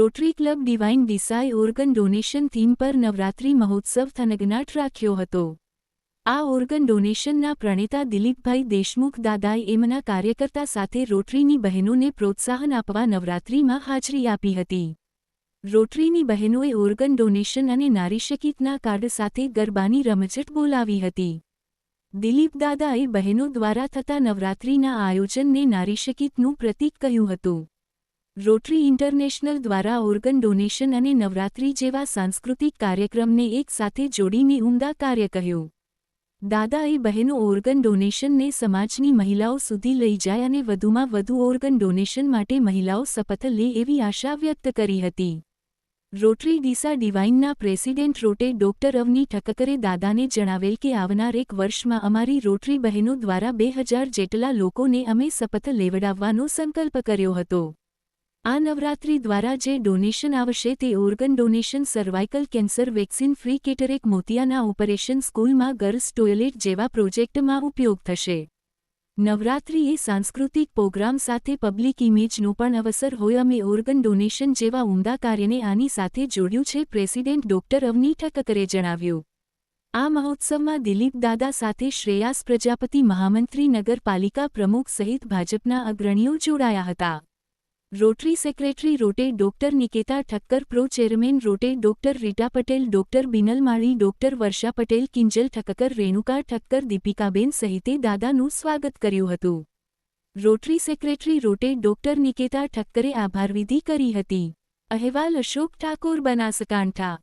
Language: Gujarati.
Rotary club divine Deesa organ donation theme પર નવરાત્રી મહોત્સવ થનગનાટ રાખ્યો હતો. આ ઓર્ગન ડોનેશનના પ્રણેતા દિલીપભાઈ દેશમુખ દાદાએ એમના કાર્યકર્તા સાથે રોટરીની બહેનોને પ્રોત્સાહન આપવા નવરાત્રીમાં હાજરી આપી હતી. રોટરીની બહેનોએ ઓર્ગન ડોનેશન અને નારીશકીતના કાર્ડ સાથે ગરબાની રમઝટ બોલાવી હતી. દિલીપ દાદાએ બહેનો દ્વારા થતા નવરાત્રીના આયોજનને નારીશકીતનું પ્રતીક કહ્યું હતું. રોટરી ઇન્ટરનેશનલ દ્વારા ઓર્ગન ડોનેશન અને નવરાત્રી જેવા સાંસ્કૃતિક કાર્યક્રમને એક સાથે જોડીને ઉમદા કાર્ય કહ્યું. દાદાએ બહેનો ઓર્ગન ડોનેશનને સમાજની મહિલાઓ સુધી લઈ જાય અને વધુમાં વધુ ઓર્ગન ડોનેશન માટે મહિલાઓ શપથ લે એવી આશા વ્યક્ત કરી હતી. રોટરી ડીસા ડિવાઇનના પ્રેસિડેન્ટ રોટે ડોક્ટર અવની ઠક્કરે દાદાને જણાવેલ કે આવનાર એક વર્ષમાં અમારી રોટરી બહેનો દ્વારા બે હજાર જેટલા લોકોને અમે શપથ લેવડાવવાનો સંકલ્પ કર્યો હતો. આ નવરાત્રી દ્વારા જે ડોનેશન આવશે તે organ donation cervical cancer vaccine free cataract મોતિયાના operation સ્કૂલમાં ગર્લ્સ ટોયલેટ જેવા પ્રોજેક્ટમાં ઉપયોગ થશે. નવરાત્રી એ સાંસ્કૃતિક પ્રોગ્રામ સાથે પબ્લિક ઇમેજનો પણ અવસર હોય. અમે ઓર્ગન ડોનેશન જેવા ઉમદા કાર્યને આની સાથે જોડ્યું છે, પ્રેસિડેન્ટ ડોક્ટર અવની ઠક્કરે જણાવ્યું. આ મહોત્સવમાં દિલીપ દાદા સાથે શ્રેયાસ પ્રજાપતિ, મહામંત્રી, નગરપાલિકા પ્રમુખ સહિત ભાજપના અગ્રણીઓ જોડાયા હતા. Rotary secretary rote doctor Niketa Thakkar, pro chairman rote doctor Rita Patel, doctor Binal Mali doctor Varsha Patel, Kinjal Thakkar, Renuka Thakkar, Dipikaben સહિતે દાદાનું સ્વાગત કર્યું હતું. રોટરી સેક્રેટરી રોટે ડોક્ટર નિકેતા ઠક્કરે આભારવિધિ કરી હતી. અહેવાલ અશોક ઠાકોર બનાસકાંઠા.